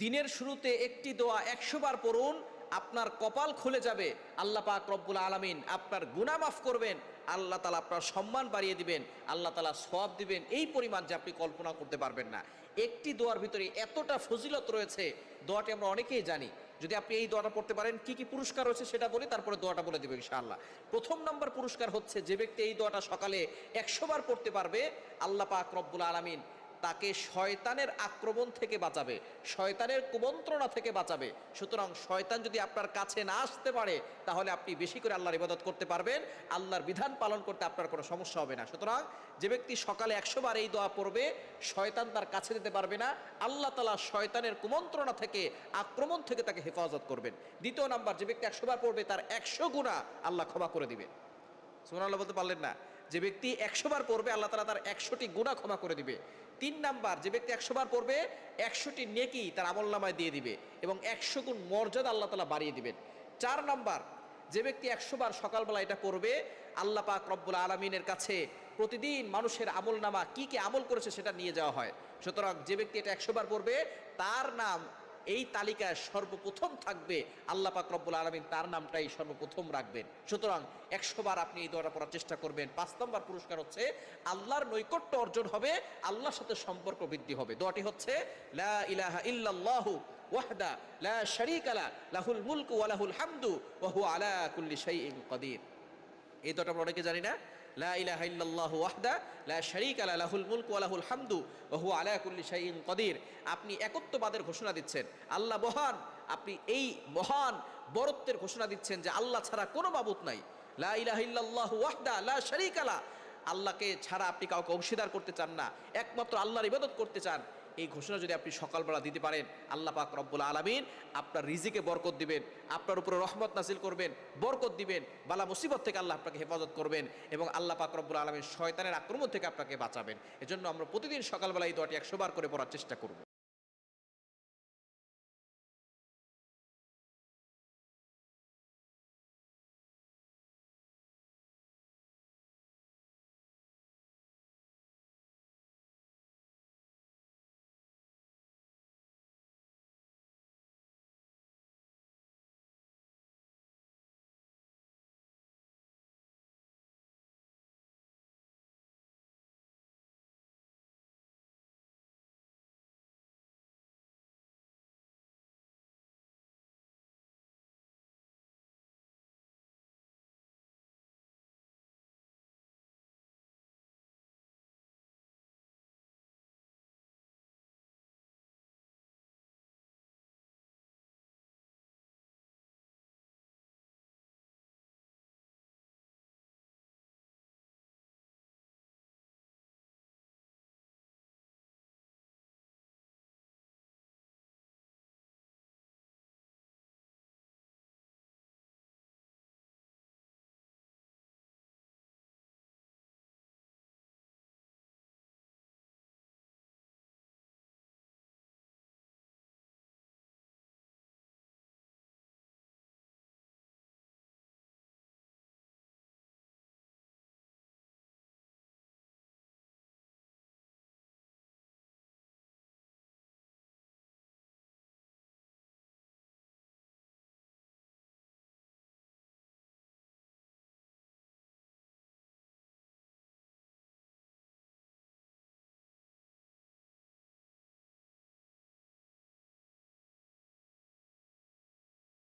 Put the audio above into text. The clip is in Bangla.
দিনের শুরুতে একটি দোয়া একশো বার পড়ুন, আপনার কপাল খুলে যাবে। আল্লাহ পাক রব্বুল আলমিন আপনার গুনাহ মাফ করবেন, আল্লাহ তালা আপনার সম্মান বাড়িয়ে দিবেন, আল্লাহ তালা সব দিবেন, এই পরিমাণ যে আপনি কল্পনা করতে পারবেন না। একটি দোয়ার ভিতরে এতটা ফজিলত রয়েছে, দোয়াটি আমরা অনেকেই জানি। যদি আপনি এই দোয়াটা পড়তে পারেন, কি কি পুরস্কার রয়েছে সেটা বলে, তারপরে দোয়াটা বলে দেবে ইনশাআল্লাহ। প্রথম নম্বর পুরস্কার হচ্ছে, যে ব্যক্তি এই দোয়াটা সকালে একশো বার পড়তে পারবে, আল্লাহ পাক রব্বুল আলমিন তাকে শয়তানের আক্রমণ থেকে বাঁচাবে, শয়তানের কুমন্ত্রণা থেকে বাঁচাবে। সুতরাং শয়তান যদি আপনার কাছে না আসতে পারে, তাহলে আপনি বেশি করে আল্লাহর ইবাদত করতে পারবেন, আল্লাহর বিধান পালন করতে আপনার কোনো সমস্যা হবে না। সুতরাং যে ব্যক্তি সকালে একশো বার এই দোয়া পড়বে, শয়তান তার কাছে যেতে পারবে না, আল্লাহ তালা শয়তানের কুমন্ত্রণা থেকে, আক্রমণ থেকে তাকে হেফাজত করবেন। দ্বিতীয় নাম্বার, যে ব্যক্তি একশো বার পড়বে, তার একশো গুণা আল্লাহ ক্ষমা করে দিবে। সুমন বলতে পারলেন না। যে ব্যক্তি একশো বার পড়বে, আল্লাহ তালা তার একশোটি গুণা ক্ষমা করে দিবে। তিন নাম্বার, যে ব্যক্তি একশো বার পড়বে, একশোটি নেকি তার আমল নামায় দিয়ে দিবে এবং একশো গুণ মর্যাদা আল্লাহ তালা বাড়িয়ে দিবেন। চার নাম্বার, যে ব্যক্তি একশো বার সকালবেলা এটা পড়বে, আল্লাহ পাক রব্বুল আলমিনের কাছে প্রতিদিন মানুষের আমল নামা কী কি আমল করেছে সেটা নিয়ে যাওয়া হয়। সুতরাং যে ব্যক্তি এটা একশো বার পড়বে, তার নাম এই তালিকায় সর্বপ্রথম থাকবে আল্লাহ পাক রব্বুল আলমিন, তার নামটাই সর্বপ্রথম রাখবেন। সুতরাং একশো বার আপনি এই দোয়াটা পড়ার চেষ্টা করবেন। পাঁচ নম্বর পুরস্কার হচ্ছে, আল্লাহর নৈকট্য অর্জন হবে, আল্লাহর সাথে সম্পর্ক বৃদ্ধি হবে। দোয়াটি হচ্ছে, লা ইলাহা ওয়াহদা, লা শারীকা লা, লাহুল মুলকু ওয়া লাহুল হামদু, ওয়া হুয়া আলা কুল্লি শাইইন কাদির। এই দোয়াটা আমরা অনেকে জানি না লা ইলাহা ইল্লাল্লাহু ওয়াহদা, লা শারীকা লা, লাহুল মুলকু ওয়া লাহুল হামদু, ওয়া হুয়া আলা কুল্লি শাইইন কদির। আপনি একত্ববাদের ঘোষণা দিচ্ছেন। আল্লাহ মহান, আপনি এই মহান বরত্বের ঘোষণা দিচ্ছেন যে আল্লাহ ছাড়া কোনো বাবুত নাই। লা ইলাহা ইল্লাল্লাহু ওয়াহদা, লা শারীকা লা। আল্লাহকে ছাড়া আপনি কাউকে অংশীদার করতে চান না। একমাত্র আল্লাহর ইবাদত করতে চান। এই ঘোষণা যদি আপনি সকালবেলা দিতে পারেন, আল্লাহ পাক রব্বুল আলমিন আপনার রিজিকে বরকত দিবেন, আপনার উপরে রহমত নাসিল করবেন, বরকত দিবেন, বালা মুসিবত থেকে আল্লাহ আপনাকে হেফাজত করবেন এবং আল্লাহ পাক রব্বুল আলমিন শয়তানের আক্রমণ থেকে আপনাকে বাঁচাবেন। এজন্য আমরা প্রতিদিন সকালবেলা এই দোয়াটি একশোবার করে পড়ার চেষ্টা করব।